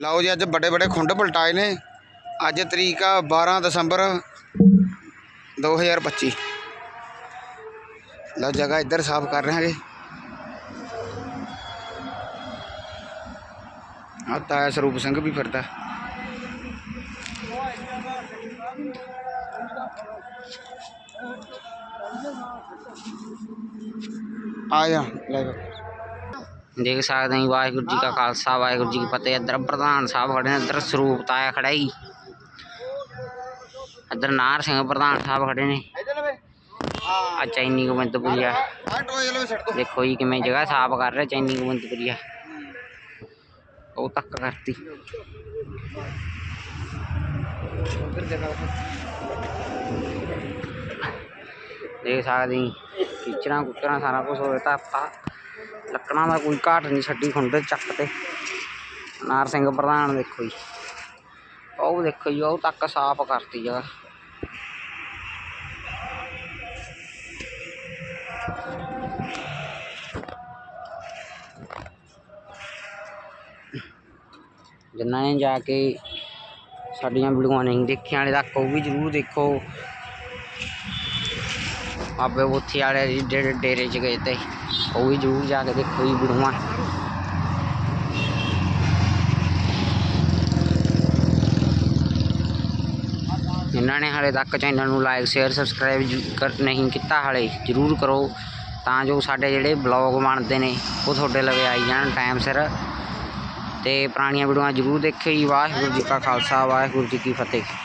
ਲਓ ਜੀ ਅੱਜ ਵੱਡੇ ਵੱਡੇ ਖੁੰਡ ਪਲਟਾਏ ਨੇ ਅੱਜ ਤਰੀਕ ਆ 12 ਦਸੰਬਰ 2025 ਲਓ ਜਗ੍ਹਾ ਇੱਧਰ ਸਾਫ਼ ਕਰ ਰਹੇ ਹਾਂਗੇ ਆ ਤਾਇਆ ਸਰੂਪ ਸਿੰਘ ਵੀ ਫਿਰਦਾ ਆ ਜਾ ਲੈ ਲਓ। ਦੇਖ ਸਕਦੇ ਹਾਂ ਜੀ, ਵਾਹਿਗੁਰੂ ਜੀ ਕਾ ਖਾਲਸਾ ਵਾਹਿਗੁਰੂ ਜੀ ਕੀ ਫਤਿਹ ਇੱਧਰ ਪ੍ਰਧਾਨ ਸਾਹਿਬ ਖੜੇ ਨੇ ਇੱਧਰ ਸਰੂਪ ਤਾਇਆ ਖੜਾ ਜੀ ਇੱਧਰ ਨਾਰ ਸਿੰਘ ਪ੍ਰਧਾਨ ਸਾਹਿਬ ਖੜੇ ਨੇ ਆ ਚੈਨੀ ਗੋਬਿੰਦਪੁਰੀਆ ਆ ਟੋਏ ਲੋ ਛੱਡ ਦੋ ਦੇਖੋ ਜੀ ਕਿਵੇਂ ਜਗ੍ਹਾ ਸਾਫ਼ ਕਰ ਰਿਹਾ ਚੈਨੀ ਗੋਬਿੰਦਪੁਰੀਆ ਉਹ ਤੱਕ ਕਰਤੀ ਉਧਰ ਜਗ੍ਹਾ ਦੇਖ ਸਕਦੇ ਜੀ ਟੀਚਰਾਂ ਕੁੱਚਰਾਂ ਸਾਰਾ ਕੁਝ ਹੋਇਆ ਤਾਂ ਆਪਾਂ ਲੱਕੜਾਂ ਦਾ ਕੋਈ ਘਾਟ ਨਹੀਂ ਛੱਡੀ ਖੁੰਡੇ ਚੱਕ ਤੇ ਨਾਰ ਸਿੰਘ ਪ੍ਰਧਾਨ ਦੇਖੋ ਜੀ ਉਹ ਦੇਖੋ ਜੀ ਉਹ ਤੱਕ ਸਾਫ਼ ਕਰਤੀ ਜਗ੍ਹਾ ਜਿਨ੍ਹਾਂ ਨੇ ਜਾ ਕੇ ਸਾਡੀਆਂ ਵੀਡੀਓਆਂ ਨਹੀਂ ਦੇਖੀਆਂ ਹਾਲੇ ਤੱਕ ਉਹ ਵੀ ਜ਼ਰੂਰ ਦੇਖੋ ਆਪੇ ਉੱਥੇ ਵਾਲੇ ਜੀ ਜਿਹੜੇ ਡੇਰੇ 'ਚ ਗਏ ਤੇ ਉਹ ਵੀ ਜ਼ਰੂਰ ਜਾ ਕੇ ਦੇਖੋ ਜੀ ਵੀਡੀਓਆਂ ਜਿਨ੍ਹਾਂ ਨੇ ਹਾਲੇ ਤੱਕ ਚੈਨਲ ਨੂੰ ਲਾਈਕ ਸ਼ੇਅਰ ਸਬਸਕ੍ਰਾਈਬ ਨਹੀਂ ਕੀਤਾ, ਹਾਲੇ ਜ਼ਰੂਰ ਕਰੋ। ਤਾਂ ਜੋ ਸਾਡੇ ਜਿਹੜੇ ਬਲੌਗ ਬਣਦੇ ਨੇ, ਉਹ ਤੁਹਾਡੇ ਲਵੇ ਆਈ ਜਾਣ ਟਾਈਮ ਸਿਰ। ਤੇ ਪੁਰਾਣੀਆਂ ਵੀਡੀਓਆਂ ਜ਼ਰੂਰ ਦੇਖਿਓ ਜੀ। ਵਾਹਿਗੁਰੂ ਜੀ ਕਾ ਖਾਲਸਾ, ਵਾਹਿਗੁਰੂ ਜੀ ਕੀ ਫਤਿਹ।